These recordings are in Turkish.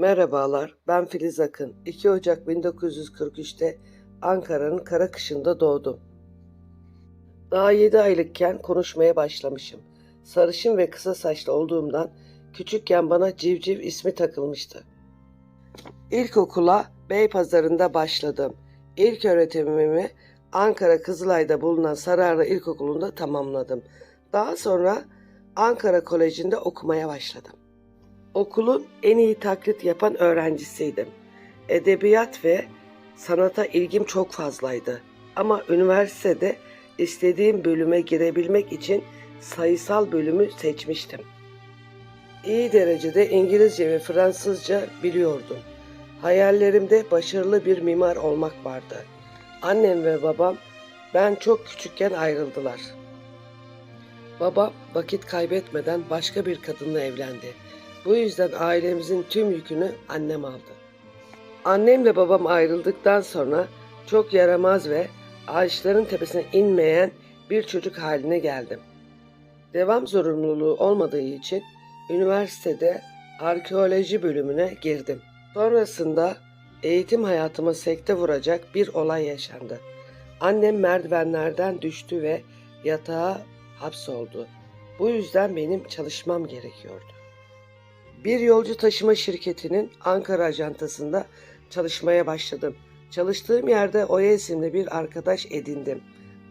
Merhabalar, ben Filiz Akın. 2 Ocak 1943'te Ankara'nın kara kışında doğdum. Daha 7 aylıkken konuşmaya başlamışım. Sarışın ve kısa saçlı olduğumdan küçükken bana Civciv ismi takılmıştı. İlkokula Beypazarı'nda başladım. İlk öğretimimi Ankara Kızılay'da bulunan Sararlı İlkokulu'nda tamamladım. Daha sonra Ankara Koleji'nde okumaya başladım. Okulun en iyi taklit yapan öğrencisiydim. Edebiyat ve sanata ilgim çok fazlaydı. Ama üniversitede istediğim bölüme girebilmek için sayısal bölümü seçmiştim. İyi derecede İngilizce ve Fransızca biliyordum. Hayallerimde başarılı bir mimar olmak vardı. Annem ve babam ben çok küçükken ayrıldılar. Babam vakit kaybetmeden başka bir kadınla evlendi. Bu yüzden ailemizin tüm yükünü annem aldı. Annemle babam ayrıldıktan sonra çok yaramaz ve ağaçların tepesine inmeyen bir çocuk haline geldim. Devam zorunluluğu olmadığı için üniversitede arkeoloji bölümüne girdim. Sonrasında eğitim hayatıma sekte vuracak bir olay yaşandı. Annem merdivenlerden düştü ve yatağa hapsoldu. Bu yüzden benim çalışmam gerekiyordu. Bir yolcu taşıma şirketinin Ankara ajantasında çalışmaya başladım. Çalıştığım yerde Oya isimli bir arkadaş edindim.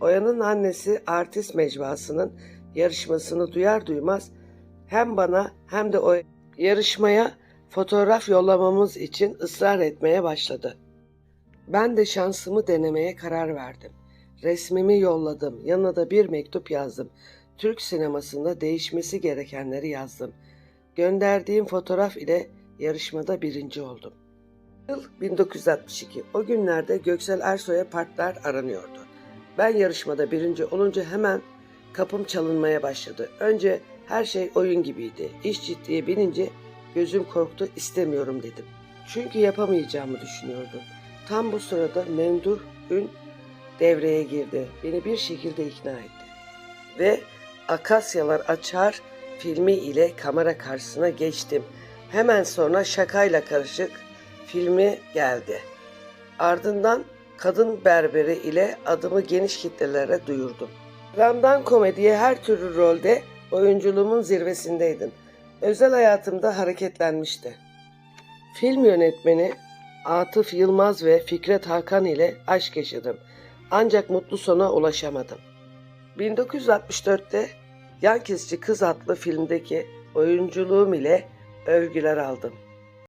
Oya'nın annesi artist mecmuasının yarışmasını duyar duymaz hem bana hem de o yarışmaya fotoğraf yollamamız için ısrar etmeye başladı. Ben de şansımı denemeye karar verdim. Resmimi yolladım. Yanına da bir mektup yazdım. Türk sinemasında değişmesi gerekenleri yazdım. Gönderdiğim fotoğraf ile yarışmada birinci oldum. Yıl 1962. O günlerde Göksel Ersoy'a partner aranıyordu. Ben yarışmada birinci olunca hemen kapım çalınmaya başladı. Önce her şey oyun gibiydi. İş ciddiye binince gözüm korktu istemiyorum dedim. Çünkü yapamayacağımı düşünüyordum. Tam bu sırada Memduh Ün devreye girdi. Beni bir şekilde ikna etti. Ve Akasyalar Açar filmi ile kamera karşısına geçtim. Hemen sonra şakayla karışık filmi geldi. Ardından Kadın Berberi ile adımı geniş kitlelere duyurdum. Dramdan komediye her türlü rolde oyunculuğumun zirvesindeydim. Özel hayatımda hareketlenmişti. Film yönetmeni Atıf Yılmaz ve Fikret Hakan ile aşk yaşadım. Ancak mutlu sona ulaşamadım. 1964'te Yan Kız adlı filmdeki oyunculuğum ile övgüler aldım.